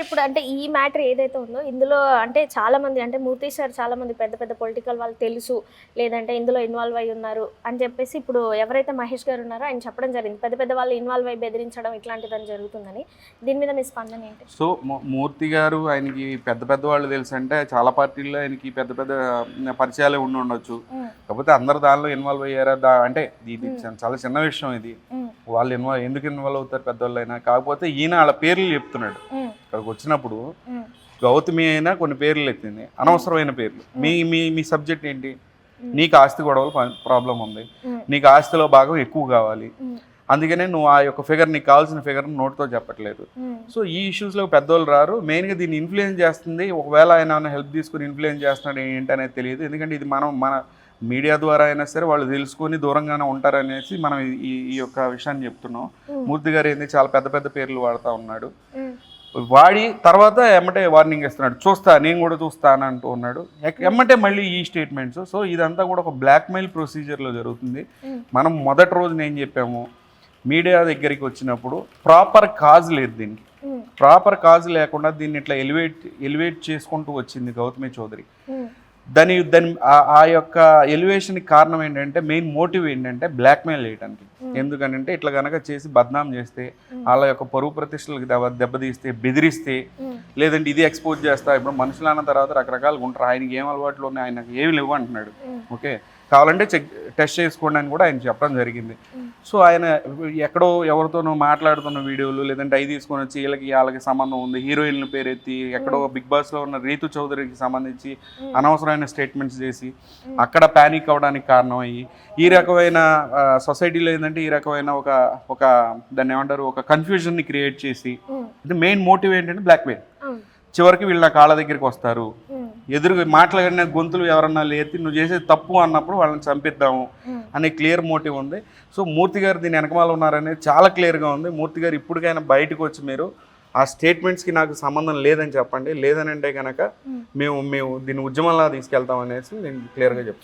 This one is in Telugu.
సార్ ఇప్పుడు అంటే ఈ మ్యాటర్ ఏదైతే ఉందో ఇందులో అంటే చాలా మంది అంటే మూర్తి సార్ చాలా మంది పెద్ద పెద్ద పొలిటికల్ వాళ్ళు తెలుసు లేదంటే ఇందులో ఇన్వాల్వ్ అయి ఉన్నారు అని చెప్పేసి ఇప్పుడు ఎవరైతే మహేష్ గారు ఉన్నారో ఆయన చెప్పడం జరిగింది. పెద్ద పెద్ద వాళ్ళు ఇన్వాల్వ్ అయి బెదిరించడం ఇట్లాంటిదని జరుగుతుందని. దీని మీద మీ స్పందన ఏంటి? సో మూర్తి గారు ఆయనకి పెద్ద పెద్ద వాళ్ళు తెలుసు అంటే చాలా పార్టీల్లో ఆయనకి పెద్ద పెద్ద పరిచయాలే ఉండి ఉండొచ్చు. కాకపోతే అందరు దానిలో ఇన్వాల్వ్ అయ్యారా? దా అంటే ఇది చాలా చిన్న విషయం ఇది. వాళ్ళు ఇన్వాల్వ్ ఎందుకు ఇన్వాల్వ్ అవుతారు పెద్దవాళ్ళైనా కాకపోతే ఈయన వాళ్ళ పేర్లు చెప్తున్నాడు. ఇక్కడికి వచ్చినప్పుడు గౌతమి అయినా కొన్ని పేర్లు ఎత్తింది. అనవసరమైన పేర్లు. మీ మీ మీ సబ్జెక్ట్ ఏంటి? నీకు ఆస్తి గొడవలు ప్రాబ్లం ఉంది. నీకు ఆస్తిలో భాగం ఎక్కువ కావాలి. అందుకనే నువ్వు ఆ యొక్క ఫిగర్ నీకు కావాల్సిన ఫిగర్ నోట్తో చెప్పట్లేదు. సో ఈ ఇష్యూస్లో పెద్దోళ్ళు రారు. మెయిన్గా దీన్ని ఇన్ఫ్లుయెన్స్ చేస్తుంది. ఒకవేళ ఆయన హెల్ప్ తీసుకుని ఇన్ఫ్లుయెన్స్ చేస్తున్నాడు ఏంటి అనేది తెలియదు. ఎందుకంటే ఇది మనం మన మీడియా ద్వారా అయినా సరే వాళ్ళు తెలుసుకొని దూరంగానే ఉంటారనేసి మనం ఈ- ఈ యొక్క విషయాన్ని చెప్తున్నాం. మూర్తి గారు ఏంది? చాలా పెద్ద పెద్ద పేర్లు వాడుతూ ఉన్నాడు. వాడి తర్వాత ఎమ్మటే వార్నింగ్ ఇస్తున్నాడు. చూస్తా నేను కూడా చూస్తాను అంటూ ఉన్నాడు. ఎమ్మటే మళ్ళీ ఈ స్టేట్మెంట్స్ సో ఇదంతా కూడా ఒక బ్లాక్మెయిల్ ప్రొసీజర్లో జరుగుతుంది. మనం మొదటి రోజున ఏం చెప్పాము మీడియా దగ్గరికి వచ్చినప్పుడు ప్రాపర్ కాజ్ లేదు దీనికి. ప్రాపర్ కాజ్ లేకుండా దీన్ని ఇట్లా ఎలివేట్ ఎలివేట్ చేసుకుంటూ వచ్చింది గౌతమి చౌదరి. దాని దాని ఆ- యొక్క ఎలివేషన్కి కారణం ఏంటంటే మెయిన్ మోటివ్ ఏంటంటే బ్లాక్మెయిల్ చేయడానికి ఎందుకనంటే ఇట్లా కనుక చేసి బద్నాం చేస్తే వాళ్ళ యొక్క పరువు ప్రతిష్టలకు దెబ్బ దెబ్బతీస్తే బెదిరిస్తే ఉమ్, లేదంటే ఇది ఎక్స్పోజ్ చేస్తా ఇప్పుడు మనుషులు అన్న తర్వాత రకరకాలుగా ఉంటారు. ఆయనకి ఏం అలవాట్లు ఉన్నాయి ఆయనకు ఏమి లేవు అంటున్నాడు. ఓకే? కావాలంటే చెక్ టెస్ట్ చేసుకోండి అని కూడా ఆయన చెప్పడం జరిగింది. సో ఆయన ఎక్కడో ఎవరితోనో మాట్లాడుతున్న వీడియోలు లేదంటే అవి తీసుకొని వచ్చి వీళ్ళకి వాళ్ళకి సంబంధం ఉంది. హీరోయిన్ల పేరు ఎత్తి ఎక్కడో బిగ్ బాస్లో ఉన్న రీతు చౌదరికి సంబంధించి. అనవసరమైన స్టేట్మెంట్స్ చేసి అక్కడ ప్యానిక్ అవ్వడానికి కారణం అయ్యి ఈ రకమైన సొసైటీలో ఏంటంటే ఈ రకమైన ఒక ఒక దాన్ని ఏమంటారు ఒక కన్ఫ్యూజన్ని క్రియేట్ చేసి ఇది మెయిన్ మోటివ్ ఏంటంటే బ్లాక్మెయిల్ చివరికి వీళ్ళ కాళ్ళ దగ్గరికి వస్తారు. ఎదురు మాట్లాడిన గొంతులు ఎవరన్నా లేతి నువ్వు చేసేది తప్పు అన్నప్పుడు వాళ్ళని చంపిద్దాము. అనే క్లియర్ మోటివ్ ఉంది సో మూర్తి గారు దీని వెనకమాల ఉన్నారనేది చాలా క్లియర్గా ఉంది మూర్తి గారు ఇప్పటికైనా బయటకు వచ్చి మీరు ఆ స్టేట్మెంట్స్కి నాకు సంబంధం లేదని చెప్పండి లేదని అంటే కనుక. మేము మేము దీన్ని ఉద్యమంలా తీసుకెళ్తాం అనేసి నేను క్లియర్గా చెప్తాను